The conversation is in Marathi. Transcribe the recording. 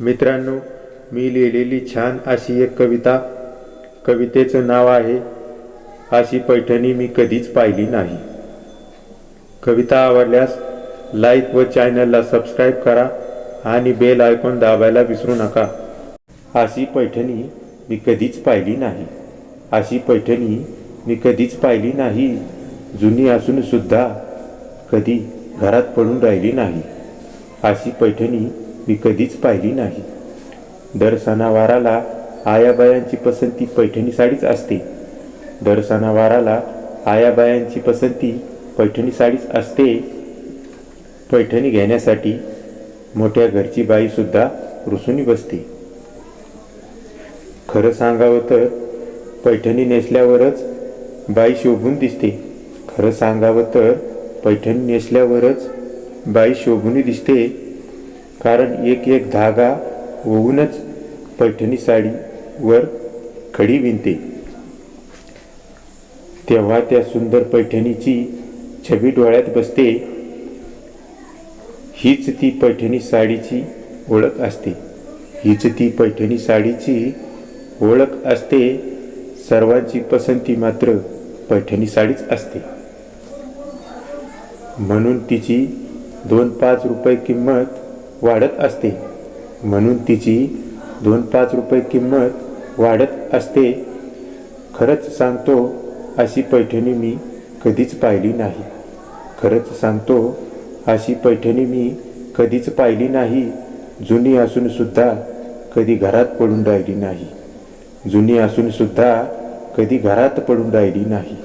मित्रांनो मी लिहिलेली छान अशी एक कविता. कवितेचं नाव आहे अशी पैठणी मी कधीच पाहिली नाही. कविता आवडल्यास लाईक व चॅनलला सबस्क्राईब करा आणि बेल आयकॉन दाबायला विसरू नका. अशी पैठणी मी कधीच पाहिली नाही. अशी पैठणी मी कधीच पाहिली नाही. जुनी असूनसुद्धा कधी घरात पडून राहिली नाही. अशी पैठणी मी कधीच पाहिली नाही. दर सणावाराला आयाबायांची पसंती पैठणी साडीच असते. दर सणावाराला आयाबायांची पसंती पैठणी साडीच असते. पैठणी घेण्यासाठी मोठ्या घरची बाईसुद्धा रुसून बसते. खरं सांगावं तर पैठणी नेसल्यावरच बाई शोभून दिसते. खरं सांगावं तर पैठणी नेसल्यावरच बाई शोभून दिसते. कारण एक एक धागा होऊनच पैठणी साडीवर खडी विणते. तेव्हा त्या सुंदर पैठणीची छबी डोळ्यात बसते. हीच ती पैठणी साडीची ओळख असते. हीच ती पैठणी साडीची ओळख असते. सर्वांची पसंती मात्र पैठणी साडीच असते. म्हणून तिची दोन पाच रुपये किंमत वाढत असते. म्हणून तिची दोन पाच रुपये किंमत वाढत असते. खरंच सांगतो अशी पैठणी मी कधीच पाहिली नाही. खरंच सांगतो अशी पैठणी मी कधीच पाहिली नाही. जुनी असूनसुद्धा कधी घरात पडून राहिली नाही. जुनी असूनसुद्धा कधी घरात पडून राहिली नाही.